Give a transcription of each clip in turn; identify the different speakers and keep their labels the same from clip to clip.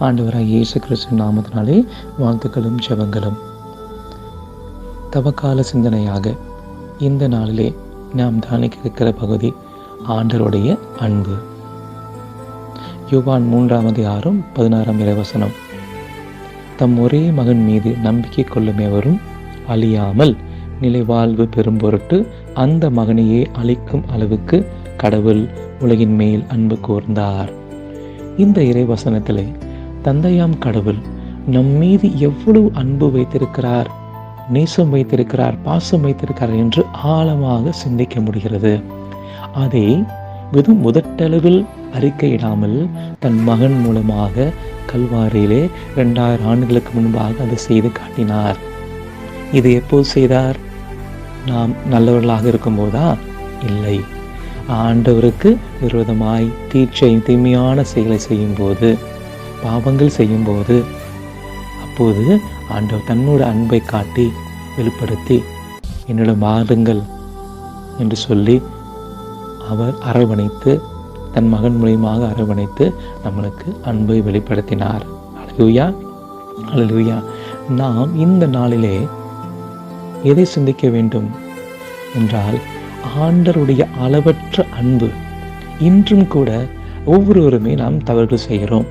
Speaker 1: ஆண்டவராக இயேசு கிறிஸ்து நாமத்தினாலே வாழ்த்துக்களும் ஜபங்களும். தவக்கால சிந்தனையாக இந்த நாளிலே நாம் தியானிக்க இருக்கிற பகுதி ஆண்டருடைய அன்பு. யுவான் மூன்றாவது ஆறும் பதினாறாம் இறைவசனம். தம் ஒரே மகன் மீது நம்பிக்கை கொள்ளும் எவரும் அழியாமல் நிலைவாழ்வு பெறும் பொருட்டு அந்த மகனையே அழிக்கும் அளவுக்கு கடவுள் உலகின் மேல் அன்பு கூர்ந்தார். இந்த இறைவசனத்திலே தந்தையாம் கடவுள் நம் மீது எவ்வளவு அன்பு வைத்திருக்கிறார் நேசம் வைத்திருக்கிறார் பாசம் வைத்திருக்கிறார் என்று ஆழமாக சிந்திக்க முடிகிறது. அதை வெறும் முதட்டளவில் அறிக்கையிடாமல் தன் மகன் மூலமாக கல்வாரியிலே இரண்டாயிரம் ஆண்டுகளுக்கு முன்பாக அதை செய்து காட்டினார். இது எப்போது செய்தார்? நாம் நல்லவர்களாக இருக்கும்போதா? இல்லை. ஆண்டவருக்கு விரோதமாய் தீட்சை தீமையான செயலை செய்யும்போது பாவங்கள் செய்யும்போது அப்போது ஆண்டவர் தன்னோட அன்பை காட்டி வெளிப்படுத்தி என்னிடம் மாறுங்கள் என்று சொல்லி அவர் அரவணைத்து தன் மகன் மூலியமாக அரவணைத்து நம்மளுக்கு அன்பை வெளிப்படுத்தினார். அழகுயா அழகுயா நாம் இந்த நாளிலே எதை சிந்திக்க வேண்டும் என்றால் ஆண்டருடைய அளவற்ற அன்பு. இன்றும் கூட ஒவ்வொருவருமே நாம் தவறுகள் செய்கிறோம்.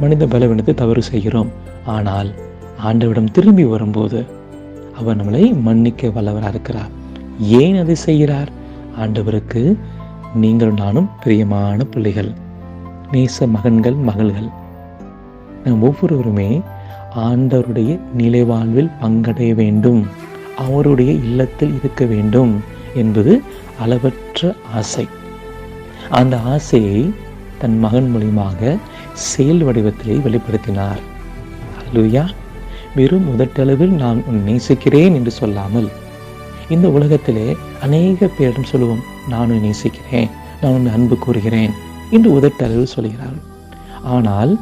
Speaker 1: மனித பலவீனத்தை தவறு செய்கிறோம். ஆனால் ஆண்டவிடம் திரும்பி வரும்போது அவர் நம்மளை மன்னிக்க வல்லவராக இருக்கிறார். ஏன் அதை செய்கிறார்? ஆண்டவருக்கு நீங்கள் நானும் பிரியமான பிள்ளைகள் நேச மகன்கள் மகள்கள். நம் ஒவ்வொருவருமே ஆண்டவருடைய நிலைவாழ்வில் பங்கடைய வேண்டும். அவருடைய இல்லத்தில் இருக்க வேண்டும் என்பது அளவற்ற ஆசை. அந்த ஆசையை தன் மகன் மூலியமாக செயல் வடிவத்திலே வெளிப்படுத்தினார். அல்லூயா வெறும் முதட்டளவில் நான் உன் நேசிக்கிறேன் என்று சொல்லாமல் இந்த உலகத்திலே அநேக பேரிடம் சொல்லுவோம் நான் உன் நேசிக்கிறேன் நான் உன்னை அன்பு கூறுகிறேன் என்று உதட்டளவில் சொல்கிறார். ஆனால்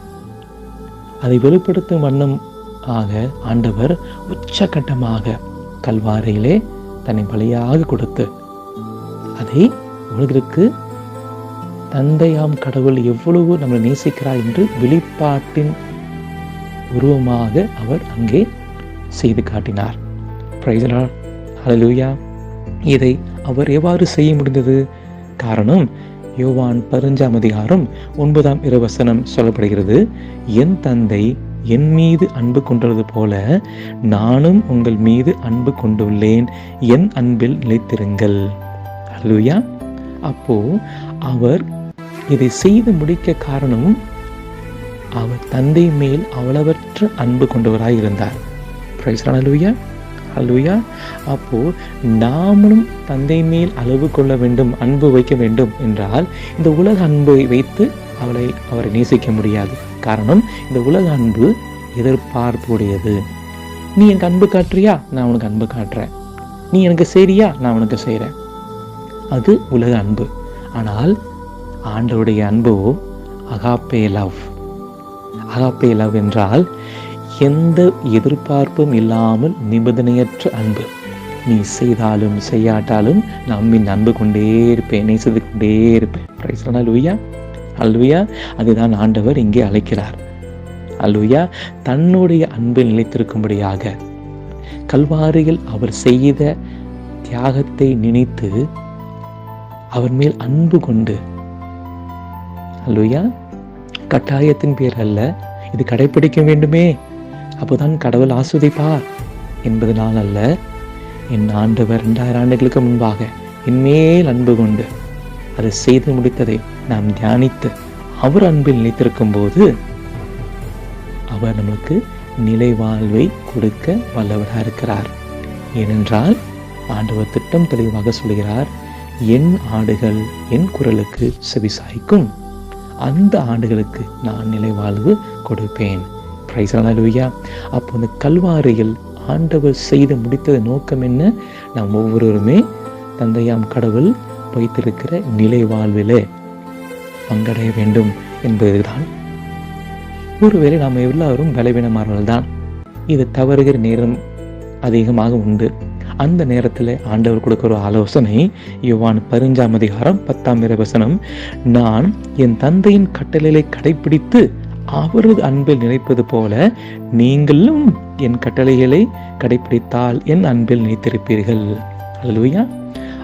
Speaker 1: அதை வெளிப்படுத்தும் வண்ணம் ஆக ஆண்டவர் உச்சகட்டமாக கல்வாரையிலே தன்னை பலியாக கொடுத்து அதை உலகிற்கு தந்தையாம் கடவுள் எவ்வளவு நம்மளை நேசிக்கிறார் என்று வெளிப்பாட்டின் உருவமாக அவர் அங்கே செய்து காட்டினார். பிரைசலா அலலூயா இதை அவர் எவ்வாறு செய்ய முடிந்தது? காரணம் யோவான் பதினஞ்சாம் அதிகாரம் ஒன்பதாம் இரவசனம் சொல்லப்படுகிறது என் தந்தை என் மீது அன்பு கொண்டுள்ளது போல நானும் உங்கள் மீது அன்பு கொண்டுள்ளேன். என் அன்பில் நிலைத்திருங்கள். ஹalleluya அப்போ அவர் இதை செய்து முடிக்க காரணம் அவர் தந்தை மேல் அவ்வளவற்ற அன்பு கொண்டவராய் இருந்தார். அலுவியா அலுவியா அப்போ நாமளும் தந்தை மேல் அளவு கொள்ள வேண்டும் அன்பு வைக்க வேண்டும் என்றால் இந்த உலக அன்பை வைத்து அவளை அவரை நேசிக்க முடியாது. காரணம் இந்த உலக அன்பு எதிர்பார்ப்புடையது. நீ எனக்கு அன்பு காட்டுறியா? நான் உனக்கு அன்பு காட்டுறேன். நீ எனக்கு சரியா நான் உனக்கு செய்கிறேன் அது உலக அன்பு. ஆனால் ஆண்டவருடைய அன்போ அகாப்பே லவ். அகாப்பே லவ் என்றால் எந்த எதிர்பார்ப்பும் இல்லாமல் நிபந்தனையற்ற அன்பு. நீ செய்தாலும் செய்யாட்டாலும் நம்மின் மின் அன்பு கொண்டே இருப்பேன் நேசித்து கொண்டே இருப்பேன். அல்வியா அல்வியா அதுதான் ஆண்டவர் இங்கே அழைக்கிறார். அல்வியா தன்னுடைய அன்பில் நிலைத்திருக்கும்படியாக கல்வாரியில் அவர் செய்த தியாகத்தை நினைத்து அவர் மேல் அன்பு கொண்டு அல்லையா கட்டாயத்தின் பேர் அல்ல. இது கடைபிடிக்க வேண்டுமே. அப்போதான் கடவுள் ஆஸ்வதிப்பார். என்பதனால் அல்ல. என் ஆண்டவர் ரெண்டாயிரம் ஆண்டுகளுக்கு முன்பாக என்மேல் அன்பு கொண்டு அதை செய்து முடித்ததை நாம் தியானித்து அவர் அன்பில் நினைத்திருக்கும் போது அவர் நமக்கு நிலை வாழ்வை கொடுக்க வல்லவராக இருக்கிறார். ஏனென்றால் ஆண்டவர் திட்டம் தெளிவாக சொல்கிறார் என் ஆடுகள் என் குரலுக்கு செவிசாய்க்கும். அந்த ஆண்டுகளுக்கு நான் நிலை வாழ்வு கொடுப்பேன் பிரைசலாலுயா அப்போ அந்த கல்வாரியில் ஆண்டவர் செய்து முடித்தது நோக்கம் என்ன? நாம் ஒவ்வொருவருமே தந்தையாம் கடவுள் வைத்திருக்கிற நிலை வாழ்விலே பங்கடைய வேண்டும் என்பதுதான். ஒருவேளை நாம் எல்லாரும் பலவீனமானவர்கள் தான் இது தவறுகிற நேரம் அதிகமாக உண்டு. அந்த நேரத்தில் ஆண்டவர் கொடுக்கிற ஒரு ஆலோசனை யுவான் பதினஞ்சாம் அதிகாரம் பத்தாம் இரவசனம் நான் என் தந்தையின் கட்டளைகளை கடைபிடித்து அவரது அன்பில் நினைப்பது போல நீங்களும் என் கட்டளைகளை கடைபிடித்தால் என் அன்பில் நினைத்திருப்பீர்கள். அல்லையா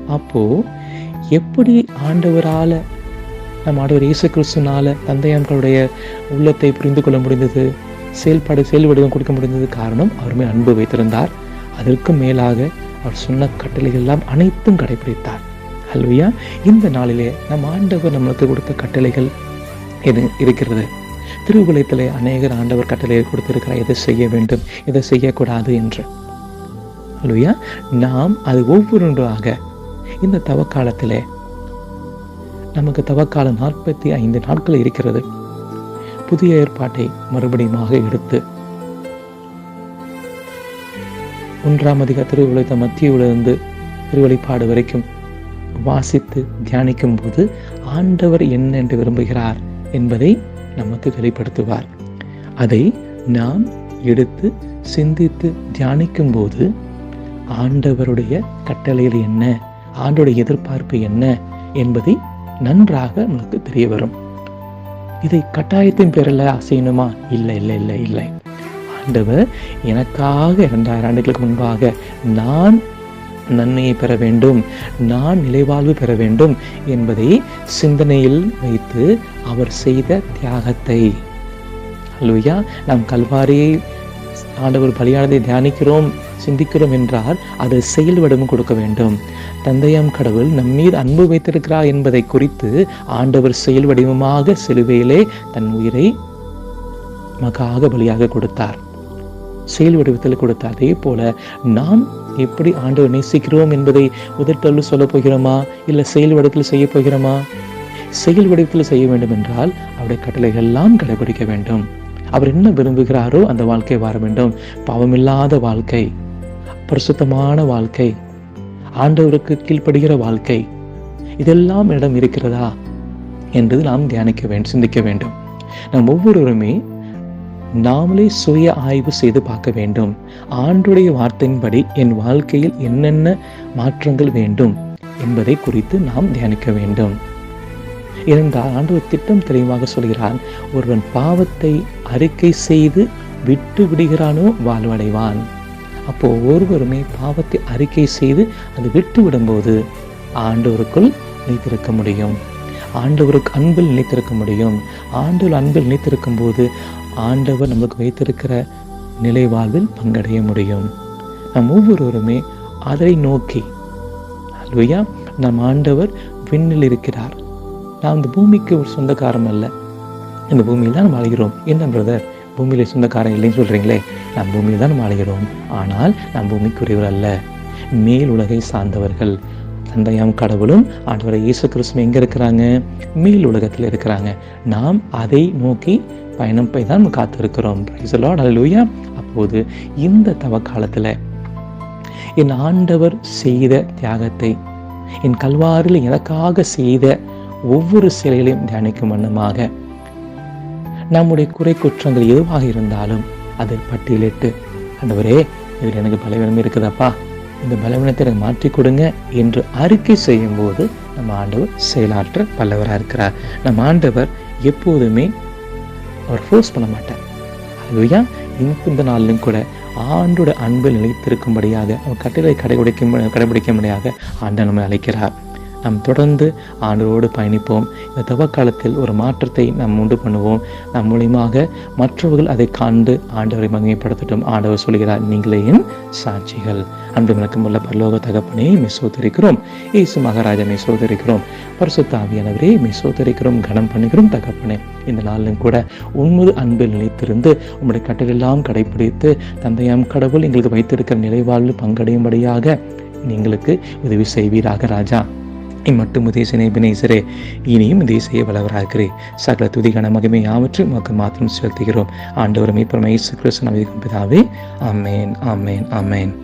Speaker 1: அப்போ எப்படி ஆண்டவரால் நம் ஆண்டவர் இயேசு கிறிஸ்துனால தந்தையாம்களுடைய உள்ளத்தை புரிந்து கொள்ள முடிந்தது? செயல்பாடு செயல்வடிவம் கொடுக்க முடிந்தது? காரணம் அவருமே அன்பு வைத்திருந்தார். அதற்கு மேலாக அவர் சொன்ன கட்டளைகள் எல்லாம் அனைத்தும் கடைபிடித்தார். அல்வியா இந்த நாளிலே நம் ஆண்டவர் நம்மளுக்கு கொடுத்த கட்டளைகள் எது இருக்கிறது? திருவுலயத்திலே அநேகர் ஆண்டவர் கட்டளையை கொடுத்திருக்கிறார். எதை செய்ய வேண்டும்? எதை செய்யக்கூடாது என்று. அல்வியா நாம் அது ஒவ்வொன்றாக இந்த தவக்காலத்திலே நமக்கு தவக்காலம் நாற்பத்தி ஐந்து நாட்கள் இருக்கிறது. புதிய ஏற்பாட்டை மறுபடியுமாக எடுத்து ஒன்றாம் அதிக திருவிழைத்த மத்தியிலிருந்து திருவழிப்பாடு வரைக்கும் வாசித்து தியானிக்கும் போது ஆண்டவர் என்ன என்று விரும்புகிறார் என்பதை நமக்கு வெளிப்படுத்துவார். அதை நாம் எடுத்து சிந்தித்து தியானிக்கும் போது ஆண்டவருடைய கட்டளையில் என்ன ஆண்டோடைய எதிர்பார்ப்பு என்ன என்பதை நன்றாக நமக்கு தெரிய வரும். இதை கட்டாயத்தின் பேரில் அசையணுமா இல்லை இல்லை இல்லை இல்லை. ஆண்டவர் எனக்காக இரண்டாயிரம் ஆண்டுகளுக்கு முன்பாக நான் நன்மையை பெற வேண்டும் நான் நிலைவாழ்வு பெற வேண்டும் என்பதை சிந்தனையில் வைத்து அவர் செய்த தியாகத்தை. அல்லையா நாம் கல்வாரியை ஆண்டவர் பலியானதை தியானிக்கிறோம் சிந்திக்கிறோம் என்றால் அதை செயல் வடிவம் கொடுக்க வேண்டும். தந்தையாம் கடவுள் நம் மீது அன்பு வைத்திருக்கிறார் என்பதை குறித்து ஆண்டவர் செயல் வடிவமாக சிலுவையிலே தன் உயிரை மகாக பலியாக கொடுத்தார். செயல் வடிவத்தில் கொடுத்த அதே போல நாம் எப்படி ஆண்டவர் நேசிக்கிறோம் என்பதை உதட்டல் சொல்ல போகிறோமா? இல்லை செயல் வடிவத்தில் செய்ய போகிறோமா? செயல் வடிவத்தில் செய்ய வேண்டும் என்றால் அவருடைய கட்டளைகள் எல்லாம் கடைபிடிக்க வேண்டும். அவர் என்ன விரும்புகிறாரோ அந்த வாழ்க்கை வர வேண்டும். பாவமில்லாத வாழ்க்கை பரிசுத்தமான வாழ்க்கை ஆண்டவருக்கு கீழ்ப்படுகிற வாழ்க்கை இதெல்லாம் இடம் இருக்கிறதா? என்பது நாம் தியானிக்க வேண்டும் சிந்திக்க வேண்டும். நாம் ஒவ்வொருவருமே நாமளே சுய ஆய்வு செய்து பார்க்க வேண்டும். ஆண்டுடைய வார்த்தையின்படி என் வாழ்க்கையில் என்னென்ன மாற்றங்கள் வேண்டும் என்பதை குறித்து நாம் தியானிக்க வேண்டும். ஏனென்றால் ஆண்டவர் திட்டம் தெளிவாக சொல்கிறான் ஒருவன் பாவத்தை அறிக்கை செய்து விட்டு விடுகிறானோ வாழ்வடைவான். அப்போ ஒருவருமே பாவத்தை அறிக்கை செய்து அது விட்டு விடும்போது ஆண்டவருக்குள் நிலைத்திருக்க முடியும். ஆண்டவருக்கு அன்பில் நிலைத்திருக்க முடியும். ஆண்டவர் அன்பில் நிலைத்திருக்கும் போது ஆண்டவர் நமக்கு வைத்திருக்கிற நிலை வாழ்வில் பங்கடைய முடியும். நம் ஒவ்வொருவருமே அதை நோக்கி அல்வையா நம் ஆண்டவர் விண்ணில் இருக்கிறார். நாம் இந்த பூமிக்கு ஒரு சொந்தக்காரம் அல்ல. இந்த பூமியில் தான் வாழ்கிறோம். என்ன பிரதர் பூமியில சொந்தக்காரன் இல்லைன்னு சொல்றீங்களே. நாம் பூமியில் தான் வாழ்கிறோம். ஆனால் நாம் பூமிக்குரியவர் அல்ல. மேல் உலகை சார்ந்தவர்கள். தந்தையாம் கடவுளும் ஆண்டவரை இயேசு கிறிஸ்துவ எங்க இருக்கிறாங்க? மேல் உலகத்தில் இருக்கிறாங்க. நாம் அதை நோக்கி பயணம் போய் தான் காத்திருக்கிறோம் அப்போது இந்த தவ காலத்துல என் ஆண்டவர் செய்த தியாகத்தை என் கல்வாரில் எனக்காக செய்த ஒவ்வொரு சிலைகளையும் தியானிக்கும் வண்ணமாக நம்முடைய குறை குற்றங்கள் எதுவாக இருந்தாலும் அதை பட்டியலிட்டு ஆண்டவரே இதில் எனக்கு பலவீனம் இருக்குதாப்பா. இந்த பலவீனத்தை எனக்கு மாற்றி கொடுங்க என்று அறிக்கை செய்யும் போது நம்ம ஆண்டவர் செயலாற்ற பல்லவராக இருக்கிறார் நம்ம ஆண்டவர் எப்போதுமே அவர் ஃபோர்ஸ் பண்ண மாட்டார். அதுவையா இந்த நாளிலும் கூட ஆண்டோட அன்பில் நிலைத்திருக்கும்படியாக அவர் கட்டளை கடைபிடிக்கும் கடைபிடிக்கும்படியாக ஆண்டை நம்மை அழைக்கிறார். நாம் தொடர்ந்து ஆண்டவரோடு பயணிப்போம். இந்த தவக்காலத்தில் ஒரு மாற்றத்தை நாம் உண்டு பண்ணுவோம். நம் மூலியமாக மற்றவர்கள் அதை காண்டு ஆண்டவரை மகிமைப்படுத்தட்டும். ஆண்டவர் சொல்கிறார் நீங்களே என் சாட்சிகள். அன்பு வணக்கம் உள்ள பரலோக தகப்பனே மிசோதரிக்கிறோம் இயேசு மகாராஜா மிசோதரிக்கிறோம் பரிசுத்தாவியானவரே மிசோதரிக்கிறோம் கனம் பண்ணுகிறோம் தகப்பனே. இந்த நாளிலும் கூட உண்மது அன்பில் நிலைத்திருந்து உங்களுடைய கட்டளெல்லாம் கடைபிடித்து தந்தையாம் கடவுள் எங்களுக்கு வைத்திருக்கிற நிலைவாழ்வு பங்கடையும்படியாக நீங்களுக்கு உதவி செய்வீராக ராஜா. இம்மட்டும் உதேசனை பினேசரே இனியும் தேசிய வளவராகிறே சகல துதிகன மகிமை யாவற்றையும் உமக்கு மாத்திரம் செலுத்துகிறோம். ஆண்டவர் மீட்பர் மகேசு கிறிஸ்து நம்பிக்கை பிதாவே. Amen amen amen